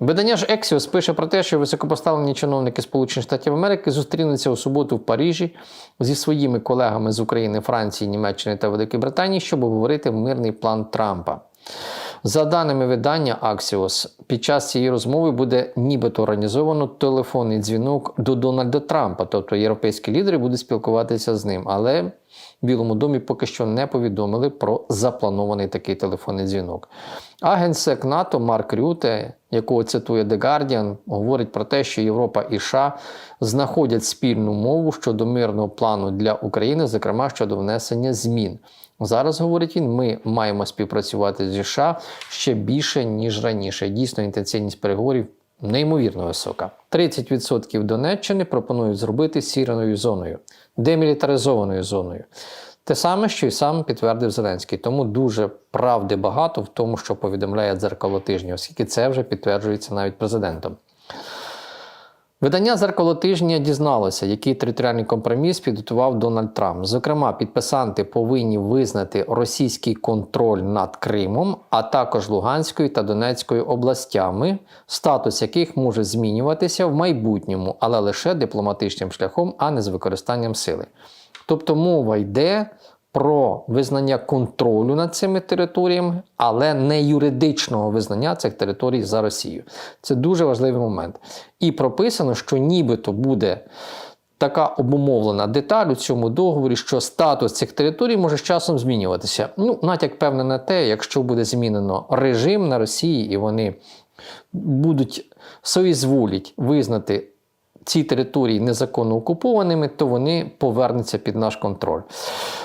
Видання ж Ексіос пише про те, що високопоставлені чиновники Сполучених Штатів Америки зустрінуться у суботу в Парижі зі своїми колегами з України, Франції, Німеччини та Великої Британії, щоб обговорити мирний план Трампа. За даними видання Axios, під час цієї розмови буде нібито організовано телефонний дзвінок до Дональда Трампа, тобто європейські лідери будуть спілкуватися з ним. Але Білому домі поки що не повідомили про запланований такий телефонний дзвінок. А генсек НАТО Марк Рюте, якого цитує The Guardian, говорить про те, що Європа і США знаходять спільну мову щодо мирного плану для України, зокрема щодо внесення змін. Зараз говорить він, ми маємо співпрацювати зі США ще більше ніж раніше. Дійсно, інтенсивність переговорів неймовірно висока. 30% Донеччини пропонують зробити сіреною зоною, демілітаризованою зоною. Те саме, що й сам підтвердив Зеленський. Тому дуже правди багато в тому, що повідомляє дзеркало тижня, оскільки це вже підтверджується навіть президентом. Видання «Зеркало тижня дізналося, який територіальний компроміс підготував Дональд Трамп. Зокрема, підписанти повинні визнати російський контроль над Кримом, а також Луганською та Донецькою областями, статус яких може змінюватися в майбутньому, але лише дипломатичним шляхом, а не з використанням сили. Тобто мова йде про визнання контролю над цими територіями, але не юридичного визнання цих територій за Росію. Це дуже важливий момент. І прописано, що нібито буде така обумовлена деталь у цьому договорі, що статус цих територій може з часом змінюватися. Ну, натяк певне на те, якщо буде змінено режим на Росії, і вони будуть соізволіть визнати ці території незаконно окупованими, то вони повернуться під наш контроль.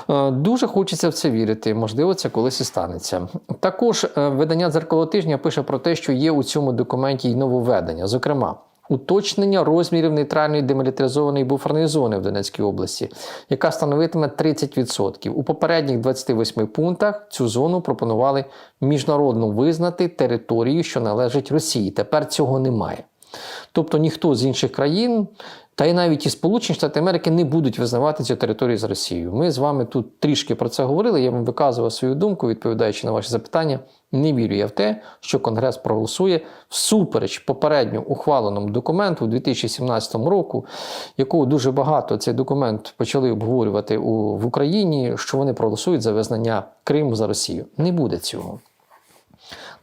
Е, Дуже хочеться в це вірити. Можливо, це колись і станеться. Також е, видання дзеркало тижня пише про те, що є у цьому документі й нововведення. Зокрема, уточнення розмірів нейтральної демілітаризованої буферної зони в Донецькій області, яка становитиме 30%. У попередніх 28 пунктах цю зону пропонували міжнародно визнати територію, що належить Росії. Тепер цього немає. Тобто ніхто з інших країн, та й навіть і Сполучені Штати Америки не будуть визнавати цю територію з Росією. Ми з вами тут трішки про це говорили. Я вам виказував свою думку, відповідаючи на ваші запитання. Не вірю я в те, що Конгрес проголосує всупереч попередньо ухваленому документу у 2017 року, якого дуже багато цей документ почали обговорювати у, в Україні, що вони проголосують за визнання Криму за Росію. Не буде цього.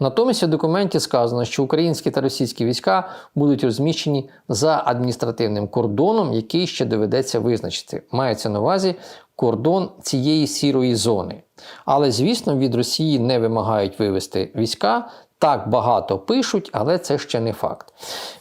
Натомість у документі сказано, що українські та російські війська будуть розміщені за адміністративним кордоном, який ще доведеться визначити. Мається на увазі кордон цієї сірої зони. Але, звісно, від Росії не вимагають вивести війська. Так багато пишуть, але це ще не факт.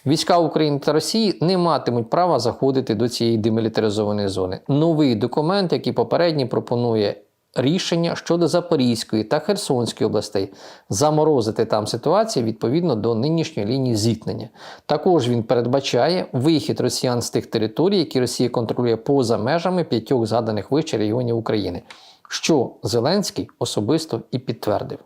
Війська України та Росії не матимуть права заходити до цієї демілітаризованої зони. Новий документ, який попередній пропонує рішення щодо Запорізької та Херсонської областей заморозити там ситуацію відповідно до нинішньої лінії зіткнення. Також він передбачає вихід росіян з тих територій, які Росія контролює поза межами п'ятьох згаданих вище регіонів України. Що Зеленський особисто і підтвердив.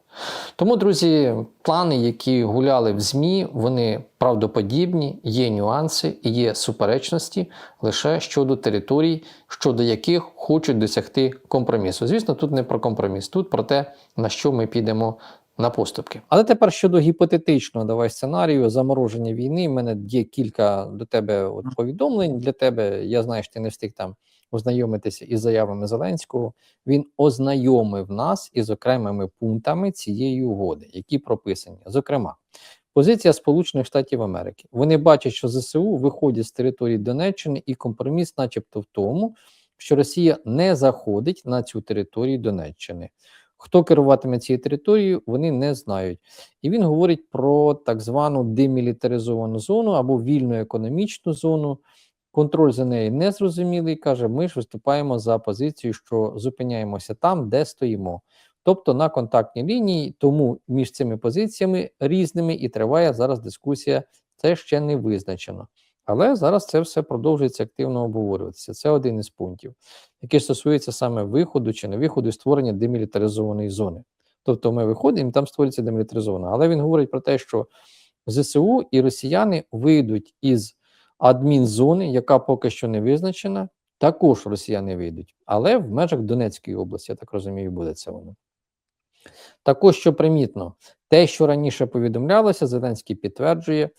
Тому, друзі, плани, які гуляли в ЗМІ, вони правдоподібні, є нюанси і є суперечності лише щодо територій, щодо яких хочуть досягти компромісу. Звісно, тут не про компроміс, тут про те, на що ми підемо на поступки. Але тепер щодо гіпотетичного давай сценарію замороження війни. У мене є кілька до тебе от повідомлень для тебе. Я знаю, що ти не встиг там ознайомитися із заявами Зеленського. Він ознайомив нас із окремими пунктами цієї угоди, які прописані. Зокрема, позиція Сполучених Штатів Америки. Вони бачать, що ЗСУ виходять з території Донеччини, і компроміс, начебто, в тому, що Росія не заходить на цю територію Донеччини. Хто керуватиме цією територією, вони не знають. І він говорить про так звану демілітаризовану зону або вільну економічну зону. Контроль за нею незрозумілий. Каже, ми ж виступаємо за позицію, що зупиняємося там, де стоїмо. Тобто на контактній лінії, тому між цими позиціями різними і триває зараз дискусія. Це ще не визначено. Але зараз це все продовжується активно обговорюватися. Це один із пунктів, який стосується саме виходу чи не виходу створення демілітаризованої зони. Тобто ми виходимо, і там створюється демілітаризована. Але він говорить про те, що ЗСУ і росіяни вийдуть із адмінзони, яка поки що не визначена, також росіяни вийдуть, але в межах Донецької області, я так розумію, буде це воно. Також, що примітно, Те, що раніше повідомлялося, Зеленський підтверджує,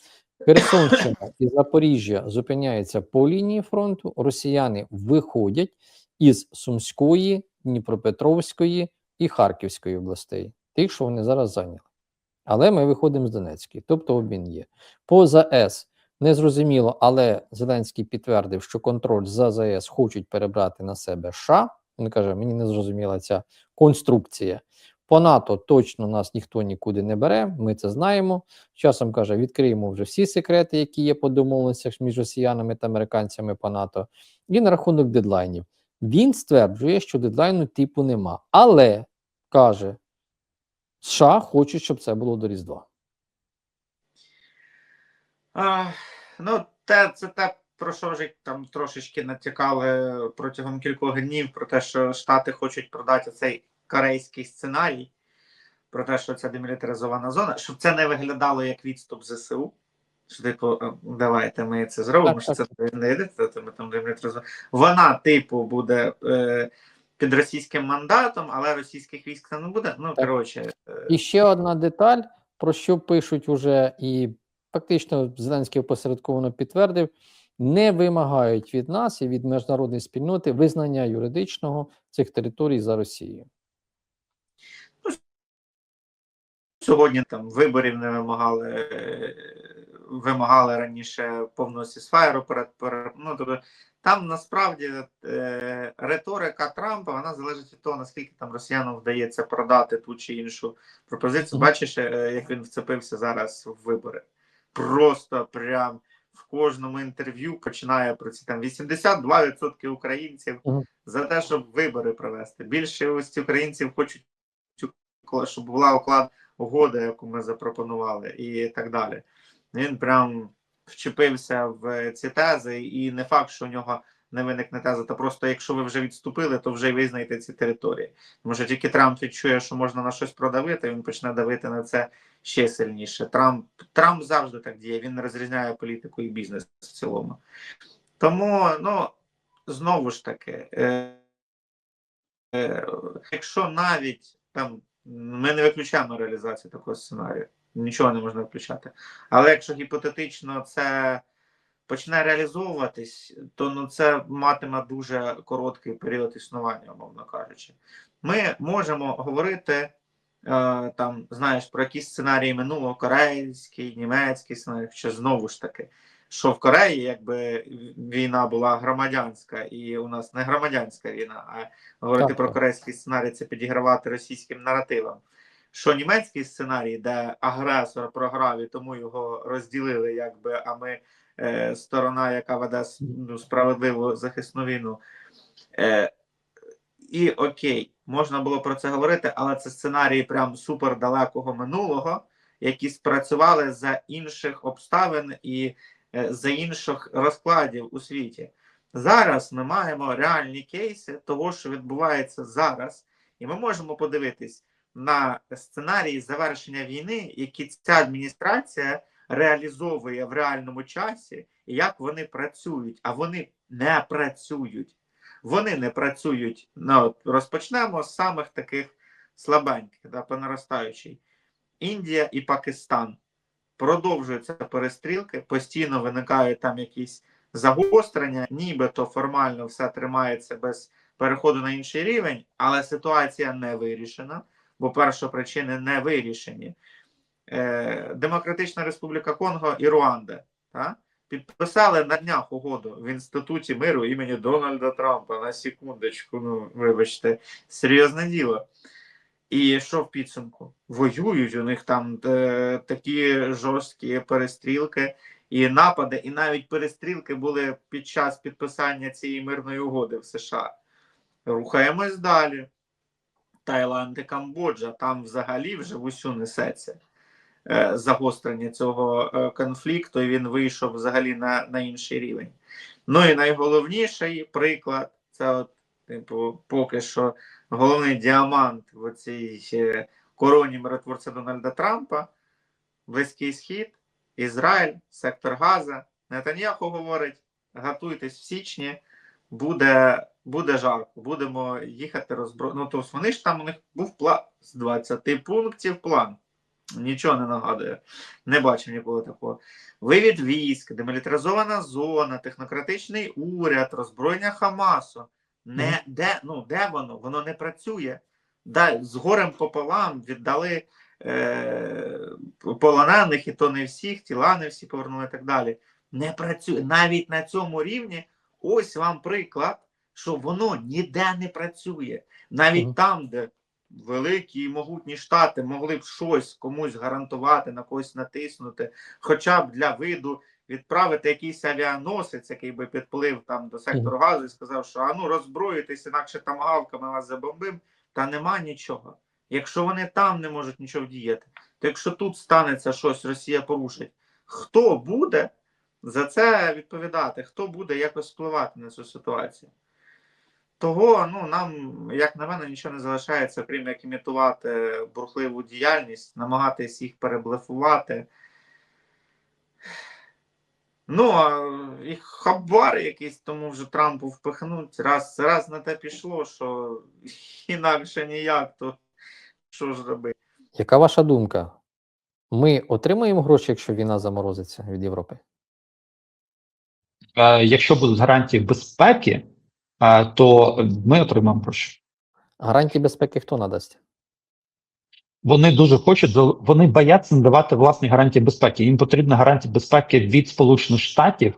Херсонщина і Запоріжжя зупиняються по лінії фронту. Росіяни виходять із Сумської, Дніпропетровської і Харківської областей, тих, що вони зараз зайняли. Але ми виходимо з Донецької, тобто обмін є. По ЗАЕС незрозуміло, але Зеленський підтвердив, що контроль за ЗАЕС хочуть перебрати на себе США. Він каже: мені не зрозуміла ця конструкція. По НАТО точно нас ніхто нікуди не бере, ми це знаємо. Часом каже, відкриємо вже всі секрети, які є по домовленостях між росіянами та американцями по НАТО. І на рахунок дедлайнів. Він стверджує, що дедлайну типу нема. Але каже, США хочуть, щоб це було до Різдва. А, ну, те, це те, про що вже там трошечки натякали протягом кількох днів, про те, що Штати хочуть продати цей корейський сценарій, про те, що це демілітаризована зона, щоб це не виглядало як відступ ЗСУ. Що, типу, «Е, давайте ми це зробимо, Так, що так, це не то ми там демілітаризуємо. Вона, типу, буде е, під російським мандатом, але російських військ це не буде. Ну, коротше, е, І ще одна деталь, про що пишуть уже, і фактично Зеленський опосередковано підтвердив: не вимагають від нас і від міжнародної спільноти визнання юридичного цих територій за Росією. Сьогодні там виборів не вимагали, вимагали раніше повного сісфайру перед перед. Ну тобто там насправді е, риторика Трампа вона залежить від того, наскільки там росіянам вдається продати ту чи іншу пропозицію. Бачиш, е, як він вцепився зараз в вибори. Просто прям в кожному інтерв'ю починає про ці там 82% українців за те, щоб вибори провести. Більшість українців хочуть, щоб була уклад угода, яку ми запропонували, і так далі. Він прям вчепився в ці тези, і не факт, що у нього не виникне теза, то просто якщо ви вже відступили, то вже й визнаєте ці території. Тому що тільки Трамп відчує, що можна на щось продавити, він почне давити на це ще сильніше. Трамп Трамп завжди так діє, він розрізняє політику і бізнес в цілому. Тому, ну, знову ж таки, е, е, якщо навіть там ми не виключаємо реалізацію такого сценарію, нічого не можна виключати. Але якщо гіпотетично це почне реалізовуватись, то ну це матиме дуже короткий період існування, умовно кажучи. Ми можемо говорити е, там, знаєш, про якісь сценарії минулого, корейський, німецький сценарій, що знову ж таки. Що в Кореї, якби війна була громадянська, і у нас не громадянська війна, а говорити Так, про корейський сценарій це підігравати російським наративам. Що німецький сценарій, де агресор програв і тому його розділили, якби, а ми сторона, яка веде ну, справедливу захисну війну. Е, і окей, можна було про це говорити, але це сценарії прям супер далекого минулого, які спрацювали за інших обставин і е, за інших розкладів у світі. Зараз ми маємо реальні кейси того, що відбувається зараз, і ми можемо подивитись на сценарії завершення війни, які ця адміністрація реалізовує в реальному часі, і як вони працюють, а вони не працюють. Вони не працюють. Ну, розпочнемо з самих таких слабеньких, да, по наростаючій. Індія і Пакистан. Продовжуються перестрілки, постійно виникають там якісь загострення, нібито формально все тримається без переходу на інший рівень, але ситуація не вирішена, бо першопричини не вирішені. Е, Демократична Республіка Конго і Руанда. Та? Підписали на днях угоду в інституті миру імені Дональда Трампа. На секундочку, ну вибачте, серйозне діло. І що в підсумку? Воюють у них там е, такі жорсткі перестрілки і напади, і навіть перестрілки були під час підписання цієї мирної угоди в США. Рухаємось далі. Таїланд і Камбоджа, там взагалі вже в усю несеться загострення цього е, конфлікту, і він вийшов взагалі на, на інший рівень. Ну і найголовніший приклад це, от, типу, поки що головний діамант в цій е, короні миротворця Дональда Трампа, Близький Схід, Ізраїль, сектор Газа. Нетаньяху говорить: готуйтесь в січні, буде, буде жарко, будемо їхати розбро... Ну, тобто вони ж там у них був план з 20 пунктів план. Нічого не нагадує. Не бачив нікого такого. Вивід військ, демілітаризована зона, технократичний уряд, роззброєння Хамасу. Не, де, ну, де воно? Воно не працює. Да, з горем пополам віддали е, полонених, і то не всіх, тіла не всі повернули і так далі. Не працює. Навіть на цьому рівні, ось вам приклад, що воно ніде не працює. Навіть Мгм. там, де великі і могутні штати могли б щось комусь гарантувати, на когось натиснути, хоча б для виду відправити якийсь авіаносець, який би підплив там до сектору газу і сказав, що а ну роззброюйтесь, інакше там гавками вас забомбим. Та нема нічого. Якщо вони там не можуть нічого діяти, то якщо тут станеться щось, Росія порушить, хто буде за це відповідати? Хто буде якось впливати на цю ситуацію? Того, ну нам, як на мене, нічого не залишається, крім як імітувати бурхливу діяльність, намагатись їх переблефувати. Ну, а і хабар якийсь тому вже Трампу впихнуть. Раз, раз на те пішло, що інакше ніяк, то що ж робити? Яка ваша думка? Ми отримаємо гроші, якщо війна заморозиться від Європи? Е, Якщо будуть гарантії безпеки, то ми отримаємо гроші. Гарантії безпеки хто надасть? Вони дуже хочуть, вони бояться надавати власні гарантії безпеки. Їм потрібна гарантія безпеки від Сполучених Штатів.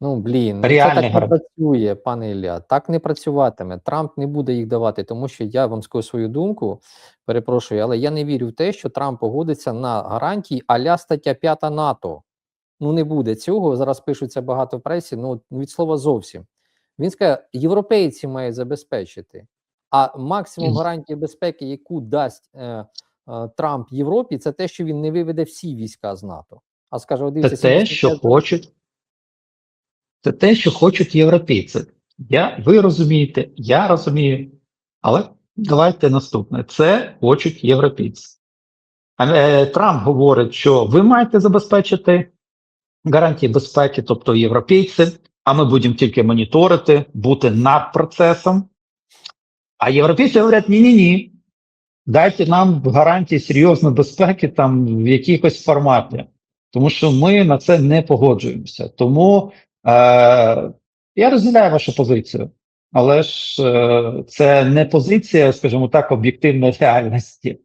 Ну блін, ну, це так не гарант. працює, пане Ілля. Так не працюватиме. Трамп не буде їх давати, тому що я вам скажу свою думку. Перепрошую, але я не вірю в те, що Трамп погодиться на гарантії аля стаття 5 НАТО. Ну не буде цього. Зараз пишуться багато в пресі. Ну від слова зовсім. Він скаже, європейці мають забезпечити. А максимум гарантії безпеки, яку дасть е, е, Трамп Європі, це те, що він не виведе всі війська з НАТО. А скаже, Це те, що хочуть. Це те, що хочуть європейці. Я, ви розумієте, я розумію. Але давайте наступне. Це хочуть європейці. Але Трамп говорить, що ви маєте забезпечити гарантії безпеки, тобто європейці, а ми будемо тільки моніторити, бути над процесом. А європейці говорять: ні-ні-ні, дайте нам гарантії серйозної безпеки там в якихось форматі, тому що ми на це не погоджуємося. Тому е, я розділяю вашу позицію, але ж е, це не позиція, скажімо так, об'єктивної реальності,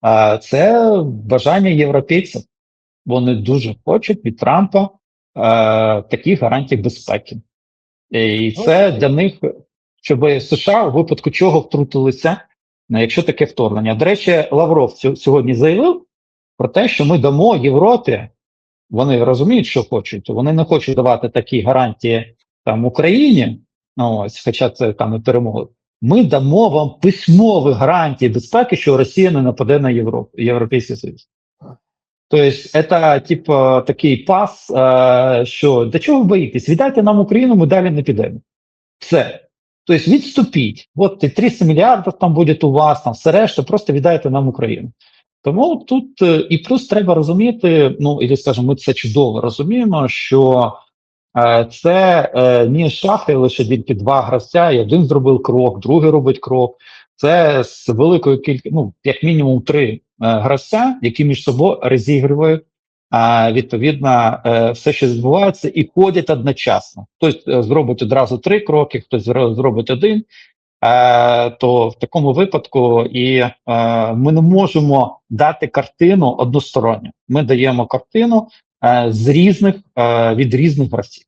а це бажання європейців. Вони дуже хочуть від Трампа таких гарантій безпеки. І це для них, щоб США у випадку чого втрутилися, е, якщо таке вторгнення. До речі, Лавров сьогодні заявив про те, що ми дамо Європі. Вони розуміють, що хочуть. Вони не хочуть давати такі гарантії там Україні. Ну, ось, хоча це там і перемоги. Ми дамо вам письмові гарантії безпеки, що Росія не нападе на Європу, Європейський Союз. Тобто, це типу такий пас, що до чого ви боїтесь? Віддайте нам Україну, ми далі не підемо. Все. Тобто відступіть. От і 300 мільярдів там буде у вас, там все решта, просто віддайте нам Україну. Тому тут і плюс треба розуміти, ну і скажімо, ми це чудово розуміємо, що е, це е, не шахи лише тільки два гравця, і один зробив крок, другий робить крок. Це з великою кількістю, ну як мінімум три гравця, які між собою розігрують відповідно е, все, що відбувається, і ходять одночасно. Хтось е, зробить одразу три кроки, хтось зробить один. Е, то в такому випадку і е, ми не можемо дати картину односторонню. Ми даємо картину е, з різних е, від різних гравців.